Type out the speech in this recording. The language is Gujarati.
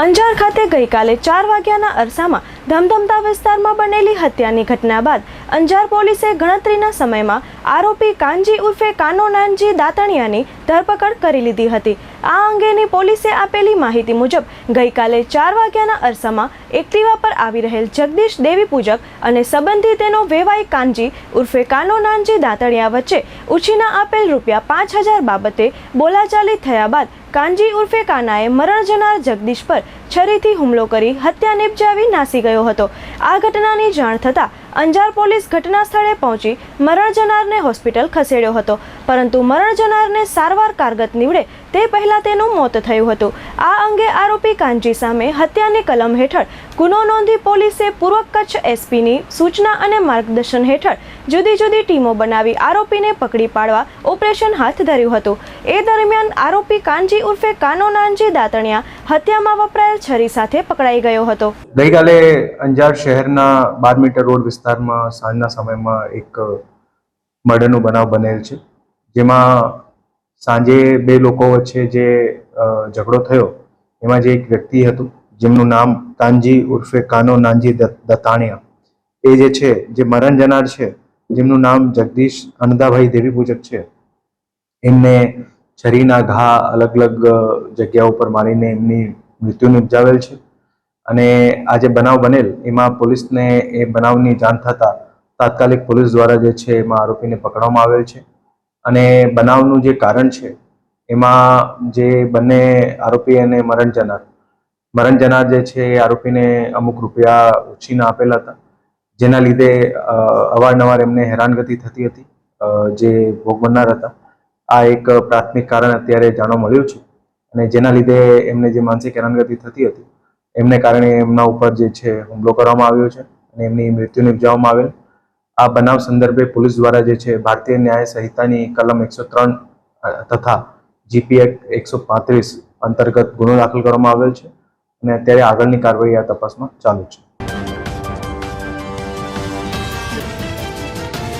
અંજાર ખાતે ગઈકાલે ચાર વાગ્યાના અરસામાં ધમધમતા વિસ્તારમાં બનેલી હત્યાની ઘટના બાદ અંજાર પોલીસે ગણતરીના સમયમાં આરોપી કાનજી ઉર્ફે કાનો નાનજી દાતણિયાની ધરપકડ કરી લીધી હતી. આ અંગેની પોલીસે આપેલી માહિતી મુજબ, ગઈકાલે ચાર વાગ્યાના અરસામાં એક્ટિવા પર આવી રહેલ જગદીશ દેવી પૂજક અને સંબંધી તેનો વેવાઈ કાનજી ઉર્ફે કાનો નાનજી દાંતણિયા વચ્ચે ઉછીના આપેલ રૂપિયા પાંચ હજાર બાબતે બોલાચાલી થયા બાદ કાનજી ઉર્ફે કાનાએ મરણ જનાર જગદીશ પર છરીથી હુમલો કરી હત્યા નિપજાવી નાસી ગયો હતો. આ ઘટનાની જાણ થતાં અંજાર પોલીસ ઘટના સ્થળે પહોંચી મરણ જનારને હોસ્પિટલ ખસેડ્યો હતો. પરંતુ મરણ જનારને સારવાર કારગત નીવડે તે પહેલા તેનું મોત થયું હતું. આ અંગે આરોપી કાનજી સામે હત્યાની કલમ હેઠળ ગુનો નોંધી પોલીસે પૂર્વ કચ્છ એસપીની સૂચના અને માર્ગદર્શન હેઠળ જુદી જુદી ટીમો બનાવી આરોપીને પકડી પાડવા ઓપરેશન હાથ ધર્યું હતું. એ દરમિયાન આરોપી કાનજી ઉર્ફે કાનો નાનજી દાતણિયા હત્યામાં વપરાયેલ છરી સાથે પકડાઈ ગયો હતો. ગઈકાલે અંજાર શહેરના બાર મીટર રોડ વિસ્તારમાં સાંજના સમયમાં એક મર્ડરનો બનાવ બનેલ છે. જેમાં સાંજે બે લોકો વચ્ચે જે ઝઘડો થયો. એમાં જે એક વ્યક્તિ હતું, જેમનું નામ કાનજી ઉર્ફે કાનો નાનજી દત્ત- દત્તાણિયા. એ જે છે, જે મરણ જનાર છે, જેમનું નામ જગદીશ અનદાભાઈ દેવી પૂજક છે. એમને છરીના ઘા અલગ અલગ જગ્યાઓ પર મારીને એમની મૃત્યુ નિપજાવેલ છે. અને આ જે બનાવ બનેલ, એમાં પોલીસને એ બનાવની જાણ થતાં તાત્કાલિક પોલીસ દ્વારા જે છે, એમાં આરોપીને પકડવામાં આવેલ છે. અને બનાવનું જે કારણ છે એમાં જે બંને આરોપી અને મરણ જનાર મરણ જનાર જે છે એ આરોપીને અમુક રૂપિયા ઉછીના આપેલા હતા, જેના લીધે અવારનવાર એમને હેરાનગતિ થતી હતી જે ભોગ બનનાર હતા. આ એક પ્રાથમિક કારણ અત્યારે જાણવા મળ્યું છે અને જેના લીધે એમને જે માનસિક હેરાનગતિ થતી હતી, એમને કારણે એમના ઉપર જે છે હુમલો કરવામાં આવ્યો છે અને એમની મૃત્યુ નિપજાવવામાં આવેલ. આ બનાવ સંદર્ભે પોલીસ દ્વારા જે છે ભારતીય ન્યાય સંહિતાની કલમ એકસો ત્રણ તથા જીપી એક્ટ એકસો પાંત્રીસ અંતર્ગત ગુનો દાખલ કરવામાં આવેલ છે અને અત્યારે આગળની કાર્યવાહી આ તપાસમાં ચાલુ છે.